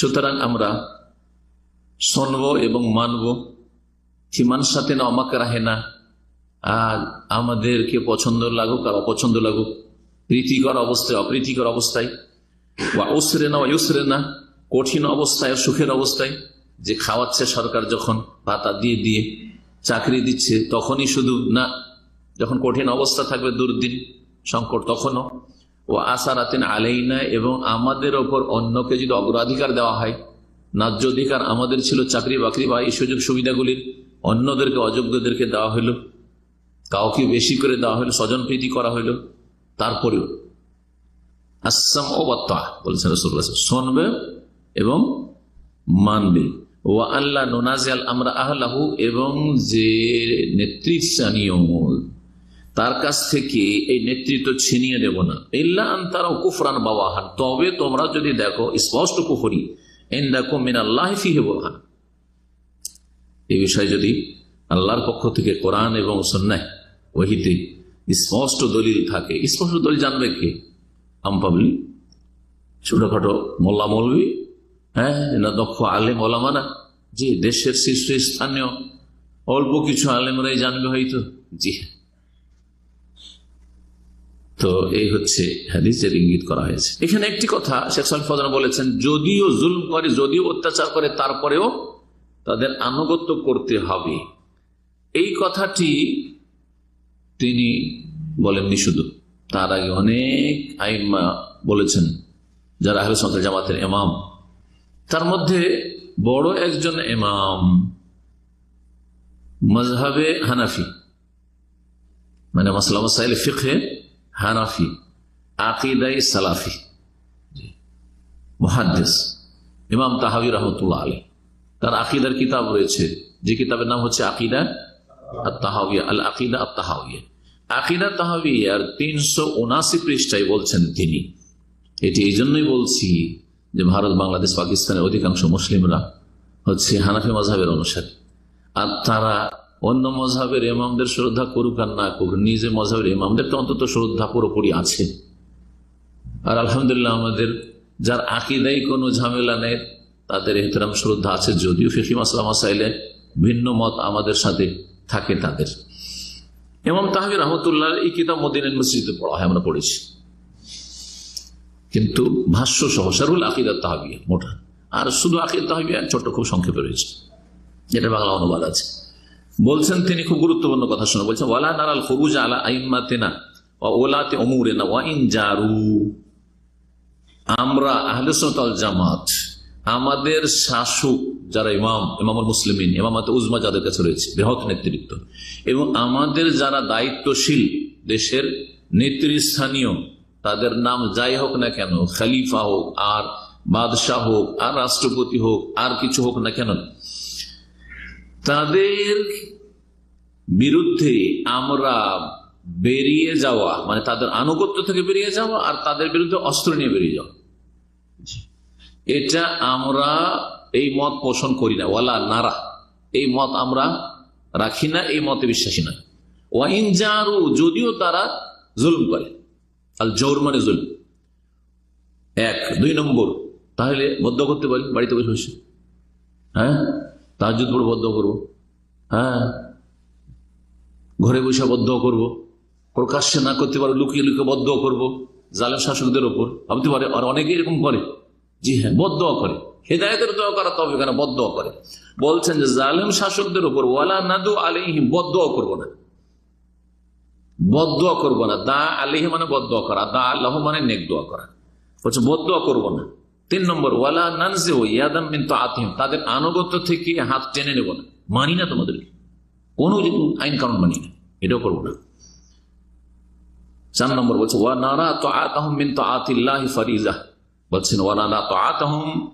সুতরাং আমরা শুনব এবং মানব হিমান সাথে না আমাকে রাহে না, আর আমাদেরকে পছন্দ লাগুক আর অপছন্দ লাগুক, প্রীতিকর অবস্থায়, অপ্রীতিকর অবস্থায়, বা ওসরে না ওসরে না, কঠিন অবস্থায়, সুখের অবস্থায়, যে খাওয়াচ্ছে সরকার যখন ভাতা দিয়ে দিয়ে, চাকরি দিচ্ছে, তখনই শুধু না, যখন কঠিন অবস্থা থাকবে দুর্দিন, সংকট তখনও ও আসারাতেন আলেইনা এবং আমাদের ওপর অন্যকে যদি অগ্রাধিকার দেওয়া হয়, ন্যায্য অধিকার আমাদের ছিল চাকরি বাকরি বা এই সুযোগ সুবিধাগুলির, অন্যদেরকে অযোগ্যদেরকে দেওয়া হলো কাউকে বেশি করে দেওয়া হলো স্বজন প্রীতি করা হলো তারপরেও। আসাম ও বাত্তা বলছেন শুনবে এবং মানবে। ও আল্লাহ নোনাজিয়াল আমরা আহলাহু এবং যে নেতৃস্থানীয় তার কাছ থেকে এই নেতৃত্ব ছিনিয়ে দেব না। ইল্লা তারাও কুফরান বাবাহান তবে তোমরা যদি দেখো, স্পষ্ট কুফরি। মিন আল্লাহ ফিহে বোরহান। এই বিষয়ে যদি আল্লাহর পক্ষ থেকে কোরআন এবং সন্ন্যায় ওহিতে স্পষ্ট দলিল থাকে, স্পষ্ট দলিল জানবে কে? আম পাবলি? ছোটখাটো মোল্লা মৌলবী? হ্যাঁ না দক্ষ আলেম ওলামানা যে দেশের শীর্ষ স্থানীয়, অল্প কিছু আলেমরাই জানবে হয়তো। জি তো এই হচ্ছে হাদিসের ইঙ্গিত করা হয়েছে। এখানে একটি কথা শেখ সাল ফজান বলেছেন, যদিও জুলম করে, যদিও অত্যাচার করে, তারপরেও তাদের আনুগত্য করতে হবে। এই কথাটি তিনি বলেননি শুধু, তার আগে অনেক আইমা বলেছেন, যারা আহলে সন্তাল জামাতের এমাম তার মধ্যে বড় একজন এমাম মজহাবে হানাফি মানে মাসলাম ফিখে হানাফি, আকিদাই সালাফি। মহাদ্দেস, ইমাম তাহাবি রহমতুল্লাহ আলী তার আকিদার কিতাব রয়েছে, যে কিতাবের নাম হচ্ছে আকিদা তাহাবিয়া আল আকিদা তাহাবিয়া আকিদা তাহাবিয়ার তিনশো উনাশি পৃষ্ঠায় বলছেন তিনি। এটি এই জন্যই বলছি যে ভারত, বাংলাদেশ, পাকিস্তানের অধিকাংশ মুসলিমরা হচ্ছে হানাফি মজাহের অনুসারী। আর তারা অন্য মজাহের ইমামদের শ্রদ্ধা করুক আর না করুক, নিজে ইমামদের তো অন্তত শ্রদ্ধা পুরোপুরি আছে। আর আলহামদুলিল্লাহ আমাদের যার আকিদাই কোনো ঝামেলা নেই, তাদের এহতরাম শ্রদ্ধা আছে, যদিও ফিফি মাসলাম মাসাইলে ভিন্ন মত আমাদের সাথে থাকে তাদের। এবং তাহাবি রহমতুল্লাহ এই কিতাব মদিন মসজিদে পড়া হয়, আমরা পড়েছি। কিন্তু ভাষ্য সহ সারুল আকিদার তাহাবিয়া মোটা। আর শুধু আকিদ তাহাবিয়া ছোট্ট খুব সংক্ষেপে রয়েছে। যেটা বাংলা অনুবাদ আছে। বলছেন তিনি খুব গুরুত্বপূর্ণ কথা শুনে। বলছেন, ওয়ালা নারাল ফরুজ আলা আইমাতেনা ওলাতে অমুরেনা ওয়াইন জারু। আমরা আহলে সতাল জামাত, আমাদের শাসক যারা ইমাম, ইমামুল মুসলিমিন, ইমামাত উজমা যাদের কাছে রয়েছে, বৃহৎ নেতৃত্ব, এবং আমাদের যারা দায়িত্বশীল দেশের নেতৃস্থানীয়, তাদের নাম যাই হোক না কেন, খালিফা হোক, আর বাদশাহ হোক, আর রাষ্ট্রপতি হোক, আর কিছু হোক না কেন তাদের বিরুদ্ধে আমরা বেরিয়ে যাওয়া মানে তাদের আনুগত্য থেকে বেরিয়ে যাওয়া আর তাদের বিরুদ্ধে অস্ত্র নিয়ে বেরিয়ে যাওয়া। এটা আমরা এই মত পোষণ করি না। ওয়ালা নারা। এই মত আমরা রাখি না, এই মতে বিশ্বাসী নয় ওয়াইন যদিও তারা জুলুম করে। আল জোর মানে জুলুম। এক, দুই নম্বর। তাহলে বদ্ধ করতে পারি বাড়িতে বসে বসে। হ্যাঁ? তাহাজুদ পড়ে বদ্ধ করব। হ্যাঁ? ঘরে বসে বদ্ধ করব। প্রকাশ্যে না করতে পারো লুকিয়ে লুকিয়ে বদ্ধ করব। জালেম শাসকদের ওপর। ভাবতে পারে আর অনেকে এরকম করে। জি হ্যাঁ বদ্ধ করে। হেদায়তের দোয়া করা তবে কেন বদ্ধ করে। বলছেন যে জালেম শাসকদের উপর ওয়ালা নাদু আলিহিম বদ্ধ করব না। বদ্ধ করব না। দা আলিহি মানে বদ্ধ করা। দা আল্লাহ মানে নেক দোয়া করা। বলছে বদ্ধ করব না। তিন নম্বর, ওয়ালা নানজে ইয়াদাম মিন্তু আতিম তাদের আনুগত্য থেকে হাত টেনে নেব না। মানি না তোমাদেরকে। কোনো আইন কানুন মানি না। এটাও করব না। চার নম্বর বলছে, ওয়া নারা তো আতহম মিন তো আতিল্লাহ ফরিজা। বলছেন, ওয়া নারা তো আতহম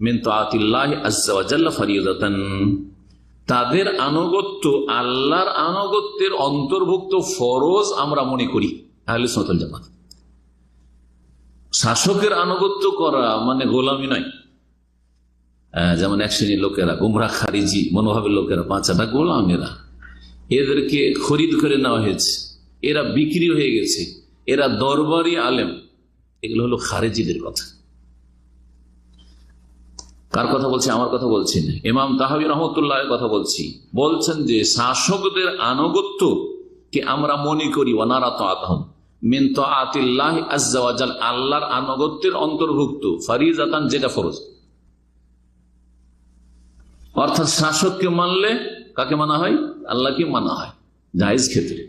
মিন তো আতিল্লাহ আজ্জাল্লাহ ফরিজাতান। তাদের আনুগত্য, আল্লাহর আনুগত্যের অন্তর্ভুক্ত ফরজ আমরা মনে করি। আহলে সতল জামাত। শাসকের আনুগত্য করা মানে গোলামি নয় যেমন এক শ্রেণির লোকেরা, গুমরা খারিজি মনোভাবের লোকেরা পাঁচাটা গোলামেরা। এদেরকে খরিদ করে নেওয়া হয়েছে। এরা বিক্রি হয়ে গেছে। এরা দরবারি আলেম। এগুলো হলো খারেজিদের কথা। কার কথা বলছি? আমার কথা বলছি না। ইমাম তাহাবি রহমতুল্লাহ কথা বলছি। বলছেন যে, শাসকদের আনুগত্য কে আমরা মনে করি ওনারা তো আতহম মিন তো আতিল্লাহ আজ্জাওয়াজাল আল্লাহর আনুগত্যের অন্তর্ভুক্ত ফারিজ আতান যেটা ফরজ। অর্থাৎ শাসককে মানলে কাকে মানা হয়? আল্লাহকে মানা হয়, জায়েজ ক্ষেত্রে।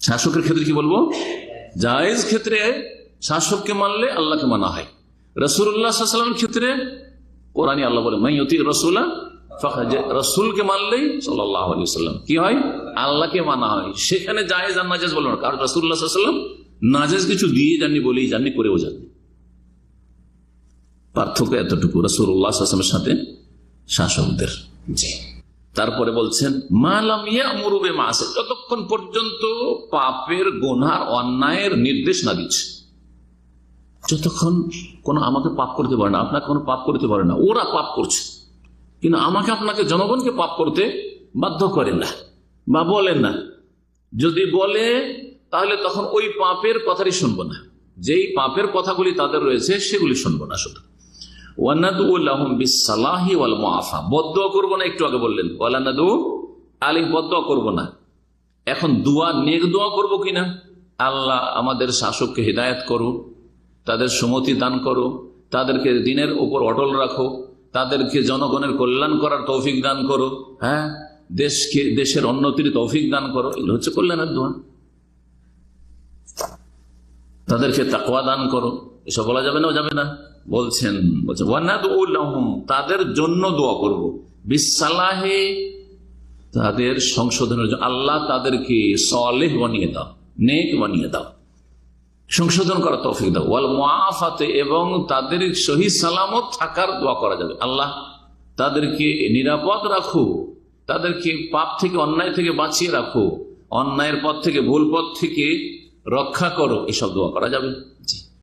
শাসকের ক্ষেত্রে কি বলব? জায়েজ ক্ষেত্রে শাসককে মানলে আল্লাহকে মানা হয়। রসুল্লাহামের ক্ষেত্রে কোরআনী আল্লাহ বলে মাইয়তি রসুল্লাহ রসুলকে মানলেই সাল্লাহ সাল্লাম কি হয়? আল্লাহকে মানা হয়। সেখানে জায়েজ আর নাজেজ বলব না। কারণ রসুল্লাহ সাল্লাম নাজেজ কিছু দিয়ে জাননি বলেই জাননি করেও জাননি পার্থক্য এতটুকু রসুল্লাহামের সাথে শাসকদের। জি। তারপরে বলছেন মালাম ইয়া মুরুবে মাসে যতক্ষণ পর্যন্ত পাপের গোনার অন্যায়ের নির্দেশ না দিচ্ছে যতক্ষণ কোন আমাকে পাপ করতে পারে না আপনাকে কোনো পাপ করতে পারে না ওরা পাপ করছে। কিন্তু আমাকে আপনাকে জনগণকে পাপ করতে বাধ্য করে না, বা বলেন না। যদি বলে, তাহলে তখন ওই পাপের কথাই শুনব না। যেই পাপের কথাগুলি তাদের রয়েছে, সেগুলি শুনব না শুধু। করব না, একটু আগে বললেন। না। এখন দোয়া, নেক দোয়া করব কিনা? আল্লাহ আমাদের শাসককে হৃদায়ত করো তাদের সুমতি দান করো তাদেরকে দিনের উপর অটল রাখো তাদেরকে জনগণের কল্যাণ করার তৌফিক দান করো হ্যাঁ? দেশকে, দেশের উন্নতির তৌফিক দান করো, এগুলো হচ্ছে কল্যাণের দোয়া। তাদেরকে তাকওয়া দান করো। এসব বলা যাবে না যাবে না। বলছেন বলছেন তাদের জন্য দোয়া করব। বিসালাহে তাদের সংশোধনের জন্য, আল্লাহ তাদেরকে সলেহ বানিয়ে দাও, নেক বানিয়ে দাও। সংশোধন করার তৌফিক দাও। ওয়াল মুআফাতে এবং তাদের সহি সালামত থাকার দোয়া করা যাবে। আল্লাহ, তাদেরকে নিরাপদ রাখো। তাদেরকে পাপ থেকে, অন্যায় থেকে বাঁচিয়ে রাখো। অন্যায়ের পথ থেকে, ভুল পথ থেকে রক্ষা করো। এসব দোয়া করা যাবে। জি।